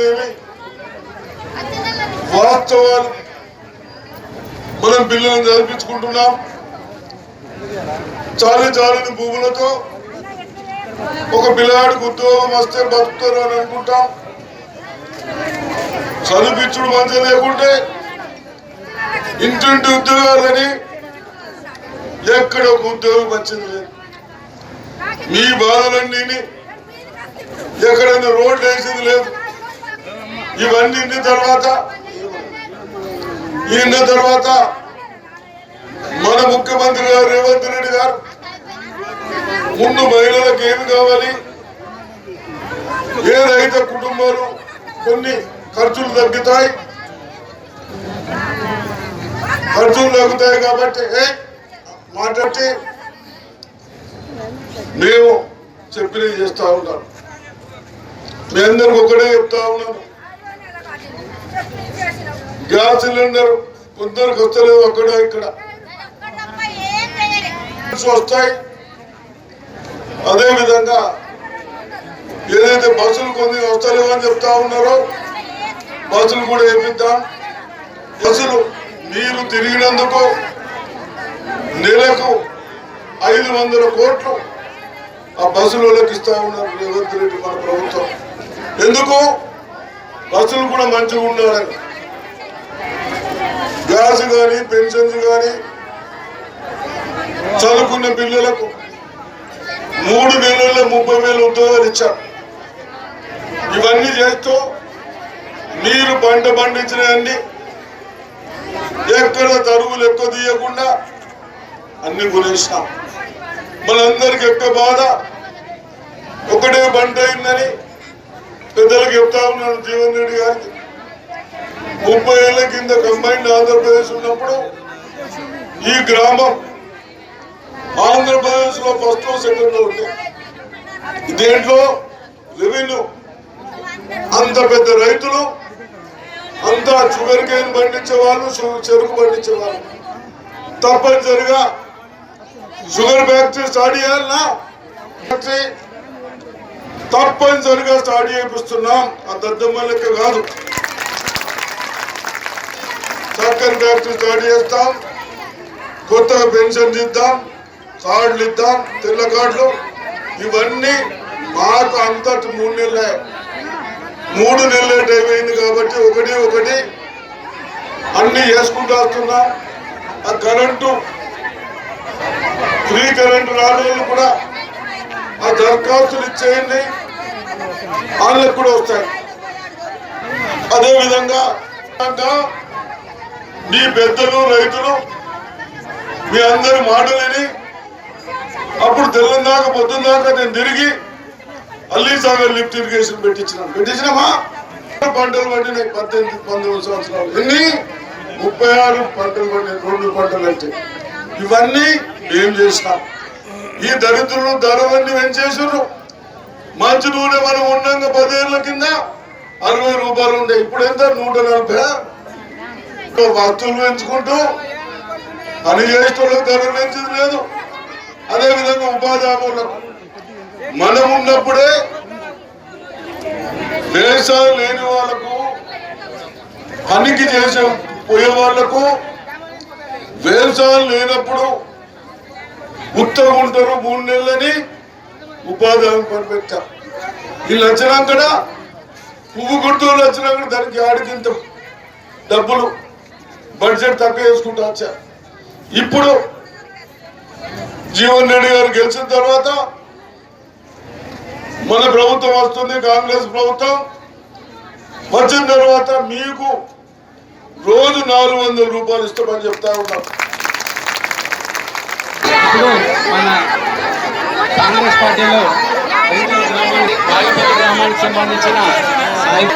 ఆడవాళ్ళు వాస్తవాలు మనం పిల్లలను చదివించుకుంటున్నాం. చాలి చాలని భూములతో ఒక పిల్లవాడికి ఉద్యోగం వస్తే బతుకుతారు అని అనుకుంటాం. చదివించుడు మంచిగా లేకుంటే ఇంటింటి ఉద్యోగాలని ఎక్కడ ఒక ఉద్యోగం వచ్చింది లేదు. మీ బాధలన్నీ ఎక్కడైనా రోడ్లు వేసింది లేదు. ఇవన్నీ ఇన్న తర్వాత ఇన్న తర్వాత మన ముఖ్యమంత్రి గారు రేవంత్ రెడ్డి గారు. ముందు మహిళలకు ఏమి కావాలి? ఏదైతే కుటుంబాలు కొన్ని ఖర్చులు తగ్గుతాయి? ఖర్చులు తగ్గుతాయి కాబట్టి ఏ, మాట్లాడి మేము చెప్పినవి చేస్తా ఉంటాను మీ అందరికి ఒకటే చెప్తా ఉన్నాను. గ్యాస్ సిలిండర్ కొందరికి వస్తలేదు అక్కడ ఇక్కడ వస్తాయి. అదే విధంగా ఏదైతే బస్సులు కొన్ని వస్తలేవు అని చెప్తా ఉన్నారో బస్సులు కూడా వేపిద్దాం. బస్సులు నీరు తిరిగినందుకు నెలకు ఐదు వందల కోట్లు ఆ బస్సులు ఇస్తా ఉన్నారు రేవంత్ రెడ్డి మన ప్రభుత్వం. ఎందుకు? బస్సులు కూడా మంచిగా ఉండాలని గ్యాస్ కానీ పెన్షన్స్ కానీ చదువుకున్న పిల్లలకు మూడు నెలల్లో ముప్పై వేలు ఉద్యోగాలు ఇచ్చాం. ఇవన్నీ చేస్తూ మీరు పంట పండించిన ఎక్కడ తరువులు ఎక్కువ తీయకుండా అన్ని గురించినాం మనందరికి ఎక్కువ బాధ ఒకటే పంట అయిందని పెద్దలకు చెప్తా ఉన్నాడు జీవన్ రెడ్డి గారికి ముప్పై ఏళ్ళ కింద కంబైన్డ్ ఆంధ్రప్రదేశ్ ఉన్నప్పుడు ఈ గ్రామం ఆంధ్రప్రదేశ్లో ఫస్ట్ సెకండ్లో ఉంది దేంట్లో రెవెన్యూ అంత పెద్ద రైతులు అంతా షుగర్ కేన్ పండించే వాళ్ళు చెరుకు పండించే వాళ్ళు తప్పనిసరిగా షుగర్ ఫ్యాక్టరీ స్టార్ట్ చేయాలన్నా ఫ్యాక్టరీ తప్పనిసరిగా స్టార్ట్ చేపిస్తున్నాం. ఆ దద్దమ్మ లెక్క కాదు. చక్కని ఫ్యాక్టరీ స్టార్ట్ చేస్తాం. కొత్తగా పెన్షన్ ఇద్దాం. కార్డులు ఇద్దాం. తెల్ల కార్డులు. ఇవన్నీ మాకు అంతటి మూడు నెలలే. మూడు నెలలే టైం అయింది కాబట్టి ఒకటి ఒకటి అన్ని చేసుకుంటూ వస్తున్నాం. ఆ కరెంటు ఫ్రీ కరెంటు రాలేదు కూడా ఆ దరఖాస్తులు ఇచ్చేయండి. వాళ్ళకి కూడా వస్తాయి. అదేవిధంగా మీ పెద్దలు రైతులు మీ అందరి మాటలని అప్పుడు తెల్లం దాకా పొద్దున్న దాకా నేను తిరిగి అల్లీ సాగర్ లిఫ్ట్ ఇరిగేషన్ పెట్టించినాను పెట్టించినామా? పంటలు పండినాయి పద్దెనిమిది పంతొమ్మిది సంవత్సరాలు. ఎన్ని? ముప్పై ఆరు పంటలు పండినాయి రెండు పంటలు అంటే. ఇవన్నీ ఏం చేసినా. ఈ దరిద్రులు ధరలన్నీ పెంచేసారు మంచి నూనె మనం ఉండంగా పదేళ్ళ కింద అరవై రూపాయలు ఉండే. ఇప్పుడు ఎంత? నూట నలభై. వస్తువులు పెంచుకుంటూ పని చేసేటోళ్ళకి ధర పెంచింది లేదు. అదే విధంగా ఉపాధి హామీలకు మనం ఉన్నప్పుడే వ్యవసాయం లేని వాళ్ళకు పనికి చేసే పోయే వాళ్ళకు వ్యవసాయం లేనప్పుడు ఉత్తరం ఉంటారు మూడు నెలలని ఉపాధి హామీ పని పెట్టాం వీళ్ళు వచ్చినాక పువ్వు గుర్తులు వచ్చినాక దానికి ఆడికింత డబ్బులు బడ్జెట్ తక్కువ వేసుకుంటా వచ్చా. ఇప్పుడు జీవన్ రెడ్డి గారు గెలిచిన తర్వాత మన ప్రభుత్వం వస్తుంది కాంగ్రెస్ ప్రభుత్వం. వచ్చిన తర్వాత మీకు రోజు నాలుగు వందల రూపాయలు ఇస్తామని చెప్తా ఉన్నాం. కాంగ్రెస్ పార్టీలో గ్రామానికి బాలపల్లి గ్రామానికి సంబంధించిన రై-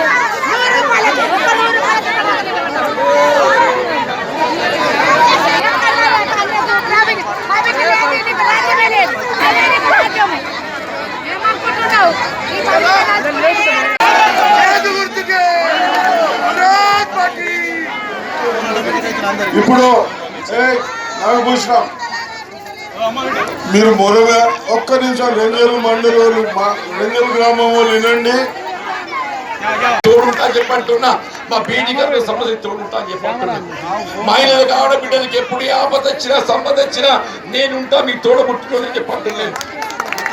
ఇప్పుడు ఏయ్, నాగభూషణం మీరు మొరగా ఒక్క నిమిషం రెంజలు మండలి మా- రెంజలు గ్రామం వాళ్ళు వినండి. తోడుంటా చెప్పంటున్నా. మా బీడీ గారు సమస్య తోడుంటా అని చెప్పంటున్నా. మహిళలు కావడం బిడ్డలకి ఎప్పుడు ఆపద వచ్చినా సంపద వచ్చినా నేనుంటా మీ తోడబుట్టుకోని చెప్పంటున్నాను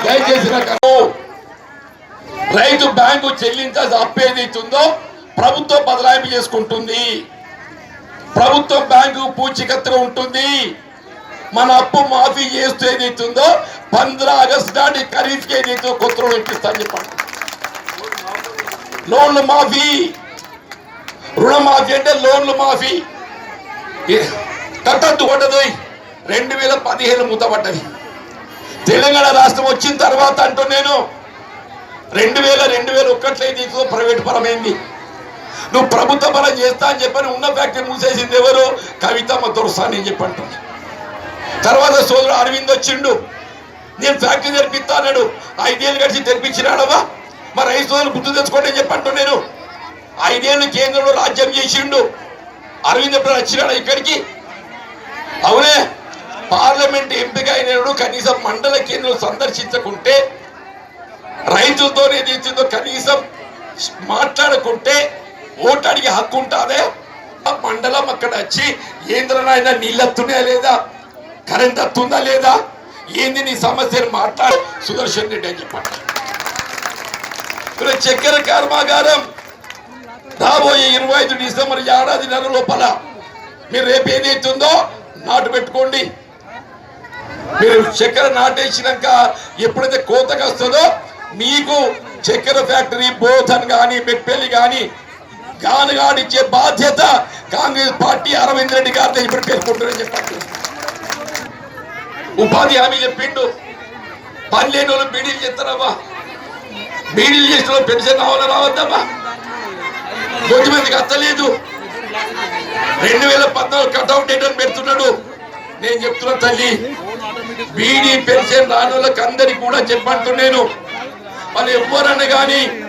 దయచేసి నాకు రైతు బ్యాంకు చెల్లించాల్సిన అప్పు ఏదైతుందో ప్రభుత్వం బదలాయింపు చేసుకుంటుంది. ప్రభుత్వం బ్యాంకు పూచికత్తుగా ఉంటుంది. మన అప్పు మాఫీ చేస్తూ ఏదైతుందో పంద్రా ఆగస్టు నాటి ఖరీఫ్కి ఏదైతే కొత్త రుణం ఇప్పిస్తా చెప్పండి. లోన్లు మాఫీ. రుణమాఫీ అంటే లోన్లు మాఫీ. ఏ- కట్టద్దు కొట్టదు రెండు వేల పదిహేను మూతపడ్డది. తెలంగాణ రాష్ట్రం వచ్చిన తర్వాత అంటూ నేను రెండు వేల రెండు వేల ఒక్కట్లయితే ప్రైవేట్ పరమైంది. నువ్వు ప్రభుత్వ పరం చేస్తా అని చెప్పని ఉన్న ఫ్యాక్టరీ మూసేసింది ఎవరు? కవితమ్మ దొరసాని అని చెప్పి తర్వాత సోదరుడు అరవింద్ వచ్చిండు. నేను ఫ్యాక్టరీ తెరిపిస్తా అన్నాడు. ఐదేళ్ళు గడిచి తెరిపించినాడవా? మరి ఐదు సోదరులు గుర్తు తెచ్చుకోండి అని చెప్పంటు నేను. ఐదేళ్ళు కేంద్రంలో రాజ్యం చేసిండు. అరవింద్ ఎప్పుడు వచ్చినాడు ఇక్కడికి? అవునే. పార్లమెంట్ ఎంపిక అయినాడు కనీసం మండల కేంద్రం సందర్శించకుంటే రైతులతో ఏదైతుందో కనీసం మాట్లాడుకుంటే ఓటు అడిగే హక్కు ఉంటుందే? ఆ మండలం అక్కడ వచ్చి ఏంద్రనైనా నీళ్ళు లేదా? కరెంట్ వస్తుందా లేదా? ఏంది నీ సమస్యను మాట్లాడు. సుదర్శన్ రెడ్డి అని చెప్పండి. చక్కెర కర్మాగారం రాబోయే ఇరవై ఐదు డిసెంబర్ ఏడాది నెల లోపల మీరు రేపు ఏదైతుందో నాటు పెట్టుకోండి. మీరు చక్కెర నాటేసినాక ఎప్పుడైతే కోతకు వస్తుందో మీకు చక్కెర ఫ్యాక్టరీ బోధన్ కానీ మెట్పల్లి కానీ గానుగాడిచ్చే బాధ్యత కాంగ్రెస్ పార్టీ అరవింద్ రెడ్డి గారితో ఇప్పుడు పేర్కొంటారని చెప్పారు ఉపాధి హామీ చెప్పిండు. పని లేని వాళ్ళు బీడీలు చేస్తారమ్మా. బీడీలు చేసిన పెన్షన్ రావాలా రావద్దమ్మా. కొద్దిమందికి అత్తలేదు. రెండు వేల పద్నాలుగు కట్అవుట్ డేట్ అని పెడుతున్నాడు. నేను చెప్తున్నా తల్లి బీడీ పెన్షన్ రాని వాళ్ళకి అందరికి కూడా చెప్పంటున్నాను. వాళ్ళు ఎవ్వరన్నా కానీ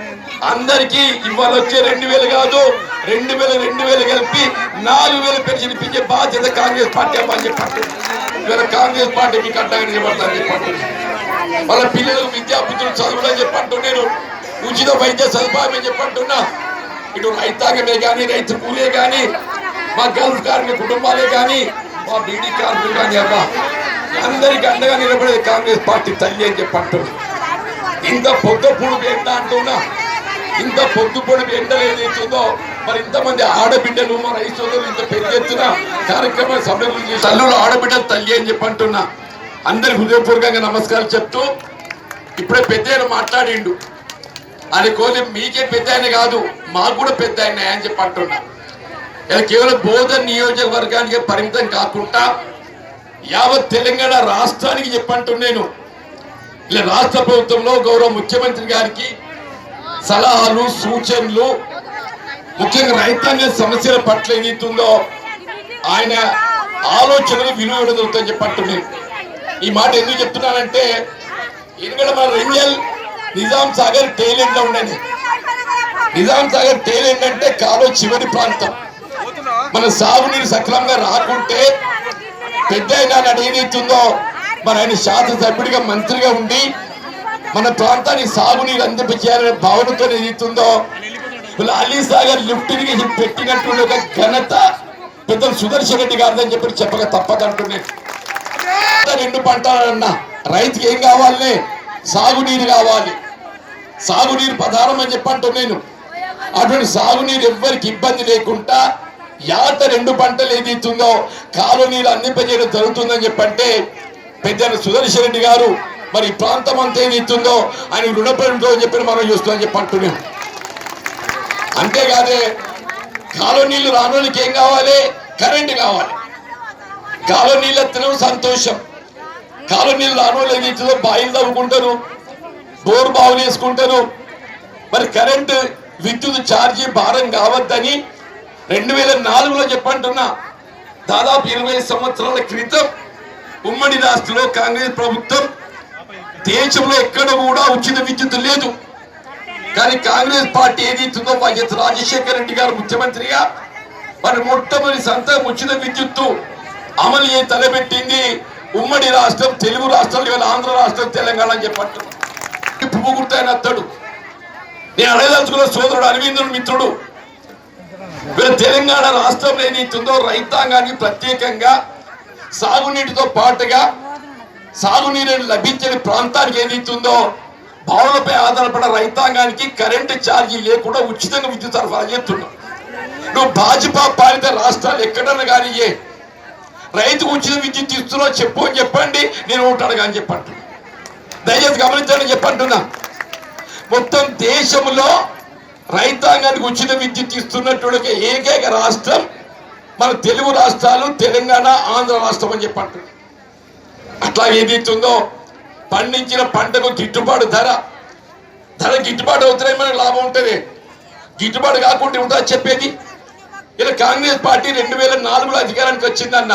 అందరికీ ఇవాళ వచ్చే రెండు వేలు కాదు. రెండు వేల రెండు వేలు కలిపి నాలుగు వేలు పెన్షన్ ఇప్పించే బాధ్యత కాంగ్రెస్ పార్టీ అమ్మని చెప్పండి. ఇవాళ కాంగ్రెస్ పార్టీకి మీకు అడ్డంగా చెప్పండి. వాళ్ళ పిల్లలు విద్యాబుద్ధులు చదువులని చెప్పంటూ నేను ఉచిత వైద్య సదుపాయం అని చెప్పంటున్నా. ఇటు రైతాంగమే కానీ రైతు కూలే కానీ మా గల్ఫ్ కార్మిక కుటుంబాలే కానీ మా బీడీ కార్మికులు కానీ అమ్మా అందరికి అండగా నిలబడేది కాంగ్రెస్ పార్టీ తల్లి అని చెప్పంటున్నా. ఇంత పొద్దు పొడుపు ఎంత అంటున్నా. ఇంత పొద్దు పొడుపు ఎండలు ఏదైతుందో మరి ఇంతమంది ఆడబిడ్డలు మా రైతులు ఇంత పెద్ద ఎత్తున కార్యక్రమం సభలు చేసి తల్లులు ఆడబిడ్డలు తల్లి అని చెప్పి అంటున్నా అందరి హృదయపూర్వకంగా నమస్కారం చెప్తూ ఇప్పుడే పెద్ద ఆయన మాట్లాడిండు. అది కోలి మీకే పెద్ద ఆయన కాదు మాకు కూడా పెద్ద ఆయన అని చెప్పి అంటున్నా ఇలా కేవలం బోధన్ నియోజకవర్గానికి పరిమితం కాకుండా యావత్ తెలంగాణ రాష్ట్రానికి చెప్పంటున్నాను ఇలా రాష్ట్ర ప్రభుత్వంలో గౌరవ ముఖ్యమంత్రి గారికి సలహాలు సూచనలు ముఖ్యంగా రైతాంగ సమస్యల పట్ల ఏదైతుందో ఆయన ఆలోచనలు విలువ ఇవ్వడం చెప్పంటున్నాను ఈ మాట ఎందుకు చెప్తున్నానంటే ఎందుకంటే మన రెంజల్ నిజాం సాగర్ టేలెంట్లో ఉండని నిజాం సాగర్ టేలెంట్ అంటే కాలో చివరి ప్రాంతం. మన సాగునీరు సక్రమంగా రాకుంటే పెద్ద అయినా ఏదైతుందో మరి ఆయన శాసనసభ్యుడిగా మంత్రిగా ఉండి మన ప్రాంతానికి సాగునీరు అందింపచేయాలనే భావనతో ఏదైతుందో అలీ సాగర్ లిఫ్ట్ ఇరిగేషన్ పెట్టినటువంటి ఒక ఘనత. పెద్ద సుదర్శన్ రెడ్డి గారిదని చెప్పి చెప్పక తప్పదంటున్నాను రెండు పంటలన్నా. రైతుకి ఏం కావాలి? సాగునీరు కావాలి. సాగునీరు ప్రధానం అని చెప్పంటూ నేను. అటువంటి సాగునీరు ఎవ్వరికి ఇబ్బంది లేకుండా యాత రెండు పంటలు ఏదైతుందో కాలు నీరు అందింపజేయడం జరుగుతుందని చెప్పంటే పెద్ద సుదర్శన్ రెడ్డి గారు మరి ప్రాంతం అంతా ఏదైతుందో ఆయన రుణపడి ఉంటుందని చెప్పి మనం చూస్తామని చెప్పి అంటున్నాం అంతేకాదే కాలువ నీళ్ళు రానోళ్ళకి ఏం కావాలి? కరెంట్ కావాలి. కాలువ నీళ్ళు ఎత్తడం సంతోషం. కాలువ నీళ్ళు రానోళ్ళు వీటిలో బాయిలు తవ్వుకుంటారు బోర్ బావులు వేసుకుంటారు. మరి కరెంటు విద్యుత్ ఛార్జీ భారం కావద్దని రెండు వేల నాలుగులో చెప్పంటున్నా దాదాపు ఇరవై సంవత్సరాల క్రితం ఉమ్మడి రాష్ట్రంలో కాంగ్రెస్ ప్రభుత్వం దేశంలో ఎక్కడ కూడా ఉచిత విద్యుత్ లేదు. కానీ కాంగ్రెస్ పార్టీ ఏదైతుందో వైఎస్ రాజశేఖర రెడ్డి గారు ముఖ్యమంత్రిగా మరి మొట్టమొదటి సంతకం ఉచిత విద్యుత్తు అమలు చేసి తలపెట్టింది ఉమ్మడి రాష్ట్రం తెలుగు రాష్ట్రాలు ఇవాళ ఆంధ్ర రాష్ట్రం తెలంగాణ అని చెప్పట్టు. పువ్వు గుర్తైన అత్తడు నేను అడగదలుచుకున్న సోదరుడు అరవిందుడు మిత్రుడు. వీళ్ళ తెలంగాణ రాష్ట్రంలో ఏదైతుందో రైతాంగానికి ప్రత్యేకంగా సాగునీటితో పాటుగా సాగునీరు లభించని ప్రాంతానికి ఏదైతుందో బావులపై ఆధారపడ రైతాంగానికి కరెంటు ఛార్జీ లేకుండా ఉచితంగా విద్యుత్ సరఫరా చేస్తున్నావు నువ్వు భాజపా పాలిత రాష్ట్రాలు ఎక్కడన్నా కానీ ఏ రైతుకు ఉచిత విద్యుత్ ఇస్తున్నావు చెప్పు అని చెప్పండి నేను ఉంటాడు కానీ చెప్పంటున్నా. దయచేసి గమనించండి చెప్పంటున్నా. మొత్తం దేశంలో రైతాంగానికి ఉచిత విద్యుత్ ఇస్తున్నటువంటి ఏకైక రాష్ట్రం మన తెలుగు రాష్ట్రాలు తెలంగాణ ఆంధ్ర రాష్ట్రం అని చెప్పంటున్నా. అట్లా ఏదైతుందో పండించిన పంటకు గిట్టుబాటు ధర. ధర గిట్టుబాటు అవుతున్నాయి మనకు లాభం ఉంటుంది. గిట్టుబాటు కాకుండా ఉంటుందని చెప్పేది. ఇలా కాంగ్రెస్ పార్టీ రెండు వేల నాలుగులో అధికారానికి వచ్చిందన్న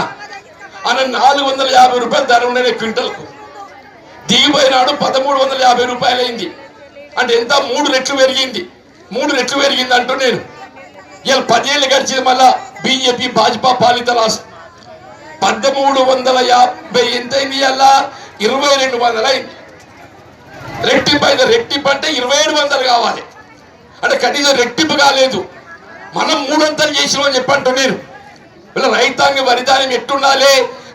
అన్న. నాలుగు వందల యాభై రూపాయలు ధర ఉండే క్వింటల్కు. దిగిపోయినాడు పదమూడు వందల యాభై రూపాయలు అయింది అంటే ఎంత? మూడు రెట్లు పెరిగింది. మూడు రెట్లు పెరిగింది అంటూ నేను. ఇలా పదేళ్ళు గడిచింది మళ్ళా బీజేపీ భాజపా పాలిత రాష్ట్రం. పదమూడు వందల యాభై ఎంత అయింది అలా? ఇరవై రెండు వందలు అయింది. రెట్టింపు అయితే రెట్టింపు అంటే ఇరవై ఏడు వందలు కావాలి. అంటే కనీసం రెట్టింపు కాలేదు. మనం మూడొంతలు చేసినామని చెప్పంటూ నేను ఇలా రైతాంగ వరిధాన్యం ఎట్టుండాలి?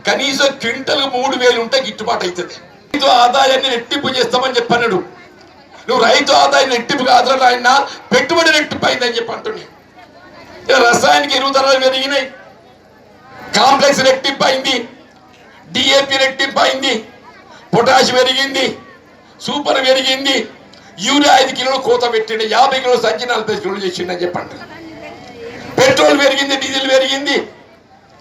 కనీసం క్వింటల్ మూడు వేలు ఉంటే గిట్టుబాటు అవుతుంది. రైతు ఆదాయాన్ని రెట్టింపు చేస్తామని చెప్పన్నాడు నువ్వు రైతు ఆదాయం రెట్టింపు కాదు ఆయన పెట్టుబడి రెట్టింపు అయిందని చెప్పి ఇలా రసాయనిక ఎరువు ధరలు పెరిగినాయి. కాంప్లెక్స్ రెట్టింపు అయింది డిఏపి రెట్టింపు అయింది పొటాష్ పెరిగింది సూపర్ పెరిగింది. యూరియా ఐదు కిలోలు కోత పెట్టిండు యాభై కిలోలు సంచి నలభై కిలోలు చేసిండని చెప్పండి. పెట్రోల్ పెరిగింది డీజిల్ పెరిగింది.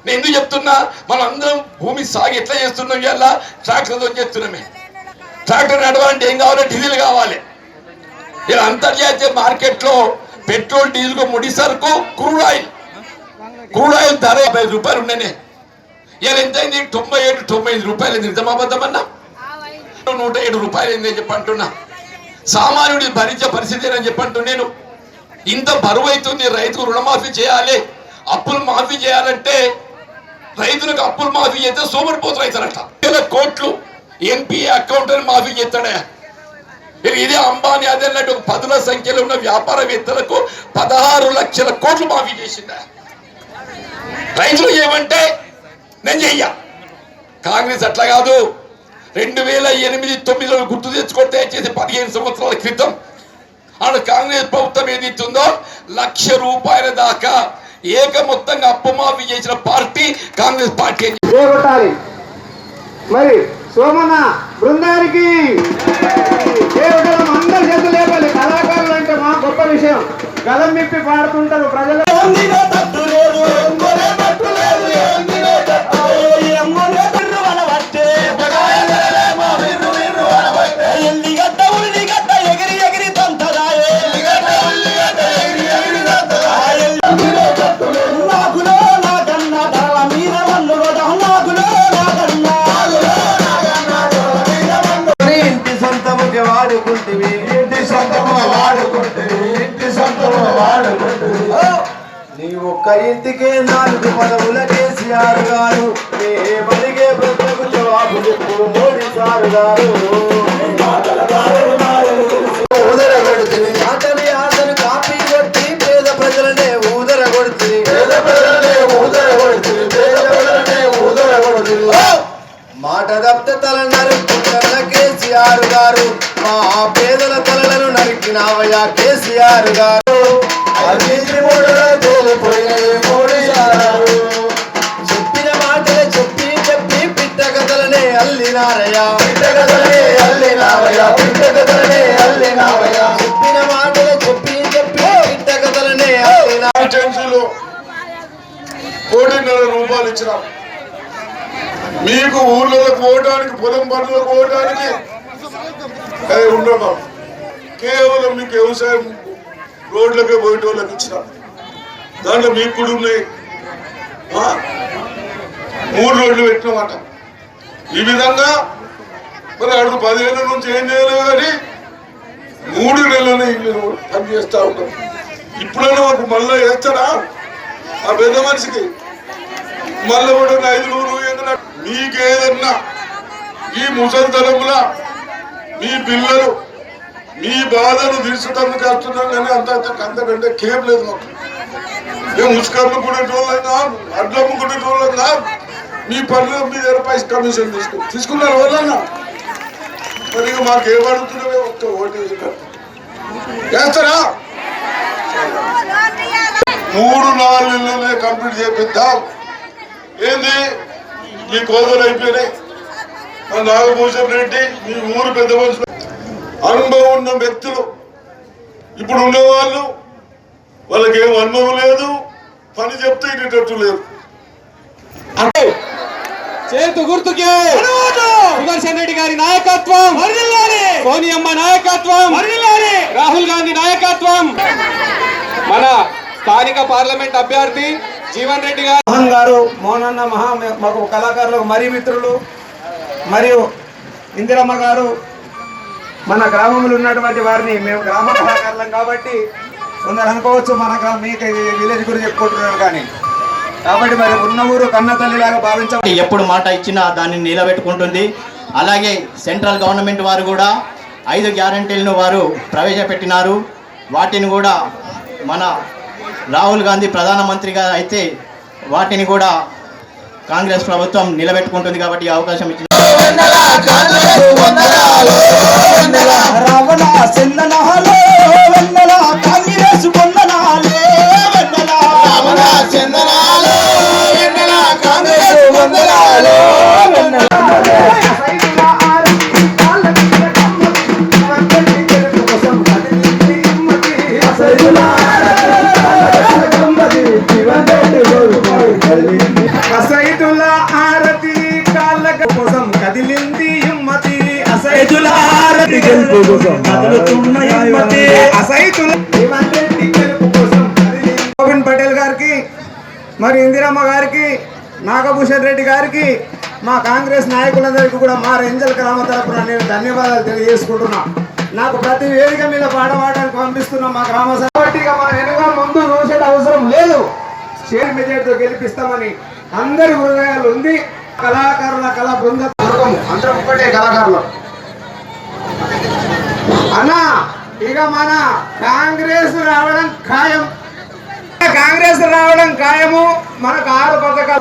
నేను ఎందుకు చెప్తున్నా మనం అందరం భూమి సాగు ఎట్లా చేస్తున్నాం ఇవాళ? ట్రాక్టర్తో చేస్తున్నామే. ట్రాక్టర్ నడవాలంటే ఏం కావాలి? డీజిల్ కావాలి. ఇలా అంతర్జాతీయ మార్కెట్లో పెట్రోల్ డీజిల్ ముడి సరుకు క్రూడ్ ఆయిల్. క్రూడ్ ఆయిల్ ధర యాభై రూపాయలు ఉండేనే ఇలా ఎంత అయింది? తొంభై ఏడు తొంభై ఐదు రూపాయలు నిజమాబద్ధమన్నా నూట ఏడు రూపాయలు అయింది చెప్పంటున్నా సామాన్యుడి భరించే పరిస్థితి అని చెప్పంటూ నేను ఇంత బరువు అవుతుంది రైతుకు రుణమాఫీ చేయాలి అప్పులు మాఫీ చేయాలంటే రైతులకు అప్పులు మాఫీ చేస్తే సోమరిపోతులు రైతులట. వేల కోట్లు ఎన్పిఏ అకౌంట్ అని మాఫీ చేస్తాడే. ఇదే అంబానీ అదే అన్నట్టు ఒక పదుల సంఖ్యలో ఉన్న వ్యాపారవేత్తలకు పదహారు లక్షల కోట్లు మాఫీ చేసిందా రైతులు ఏమంటే నేను చెయ్య. కాంగ్రెస్ అట్లా కాదు. రెండు వేల ఎనిమిది తొమ్మిదిలో గుర్తు తెచ్చుకుంటే చేసి పదిహేను సంవత్సరాల క్రితం ఆడ కాంగ్రెస్ ప్రభుత్వం ఏది ఇస్తుందో లక్ష రూపాయల దాకా ఏక మొత్తంగా అప్పు మాఫీ చేసిన పార్టీ కాంగ్రెస్ పార్టీ. చేపట్టాలి. మరి సోమన్న బృందానికి అందరి చేతులు లేపాలి. కళాకారులు అంటే మా గొప్ప విషయం. గలం మిప్పి పాడుతుంటారు ప్రజలు. కేసీఆర్ గారు అవినీతి మూడలో తేలిపోయినవి మోడీ గారు చెప్పిన మాటలే చెప్పి చెప్పి పిట్ట కథలనే అల్లినారయ్యా పిట్ట కథలనే అల్లినావయ్యా పిట్ట కథలనే అల్లినావయ్యా చెప్పిన మాటలే చెప్పి చెప్పి పిట్ట కథలనే అల్లినా కాన్స్టిట్యున్సీలో కోటిన్నర రూపాయలు ఇచ్చినాం. మీకు ఊర్లకు పోవడానికి పొలం పనులకు పోవడానికి ఉండవు కేవలం మీకు వ్యవసాయం రోడ్లకే పోయేటోళ్ళకి ఇచ్చిన. దాంట్లో మీకు కూడా ఉన్నాయి. మూడు రోడ్లు పెట్టినమాట. ఈ విధంగా మరి అడుగు పదిహేను నుంచి ఏం చేయలేదు కానీ మూడు నెలలు ఇల్లు పని చేస్తూ ఉంటాం ఇప్పుడైనా మాకు మళ్ళీ వేస్తాడా? ఆ పెద్ద మనిషికి మళ్ళీ కూడా ఐదు నూరు మీకేదన్నా ఈ ముసలితనంలో మీ పిల్లలు మీ బాధను తీర్చడానికి కష్టం కానీ అంత అంత- అంతకంటే కేం లేదు మాకు. మేము ముసుకమ్ముకునేటోళ్ళైనా అడ్లు కాదు మీ పనులు మీ దగ్గర పైస కమిషన్ తీసుకో తీసుకున్నారు వాళ్ళన్నా మరి ఇక మాకు ఏం అడుగుతున్నావే ఒక్క ఓటు వేస్తారా? మూడు నాలుగు నెలలనే కంప్లీట్ చేపిద్దాం. ఏంది? మీ కోదలు అయిపోయినాయి. నాగభూషణ్ రెడ్డి మీ ఊరు పెద్ద మనుషులు. అనుభవం ఉన్న వ్యక్తులు. ఇప్పుడు ఉన్నవాళ్ళు వాళ్ళకి ఏం అనుభవం లేదు పని చెప్తే ఇటట్టు లేదు చేతు గుర్తుకే సుదర్శన్ రెడ్డి గారి నాయకత్వం! సోనియమ్మ నాయకత్వం! రాహుల్ గాంధీ నాయకత్వం! మన స్థానిక పార్లమెంట్ అభ్యర్థి జీవన్ రెడ్డి గారు. మోహన్ గారు మోహన్ అన్న మహా మాకు కళాకారులకు మరీ మిత్రులు మరియు ఇందిరమ్మ గారు మన గ్రామంలో ఉన్నటువంటి వారిని మేము గ్రామ కళాకారులం కాబట్టి కొందరు అనుకోవచ్చు మన మీకు విలేజ్ గురించి చెప్పుకుంటున్నారు కానీ. కాబట్టి మరి ఉన్న ఊరు కన్న తల్లిలాగా భావించ ఎప్పుడు మాట ఇచ్చినా దాన్ని నిలబెట్టుకుంటుంది. అలాగే సెంట్రల్ గవర్నమెంట్ వారు కూడా ఐదు గ్యారంటీలను వారు ప్రవేశపెట్టినారు. వాటిని కూడా మన రాహుల్ గాంధీ ప్రధానమంత్రిగా అయితే వాటిని కూడా కాంగ్రెస్ ప్రభుత్వం నిలబెట్టుకుంటుంది కాబట్టి ఈ అవకాశం ఇచ్చిన Hallelujah. మరి ఇందిరమ్మ గారికి నాగభూషణ్ రెడ్డి గారికి మా కాంగ్రెస్ నాయకులందరికీ కూడా మా రెంజల్ గ్రామ తరపున నేను ధన్యవాదాలు తెలియజేసుకుంటున్నా. నాకు ప్రతి వేదిక మీద పాడవాడడానికి పంపిస్తున్న మా గ్రామ సభ కాబట్టి వెనుక ముందు చూసే అవసరం లేదు. షేర్ మెజార్టీతో గెలిపిస్తామని అందరి హృదయాలు ఉంది. కళాకారుల కళా బృంద అందరం ఒకటే కళాకారులు. అన్నా ఇక మన కాంగ్రెస్ రావడం ఖాయం. కాంగ్రెస్ రావడం ఖాయము. మనకు ఆరు పథకాలు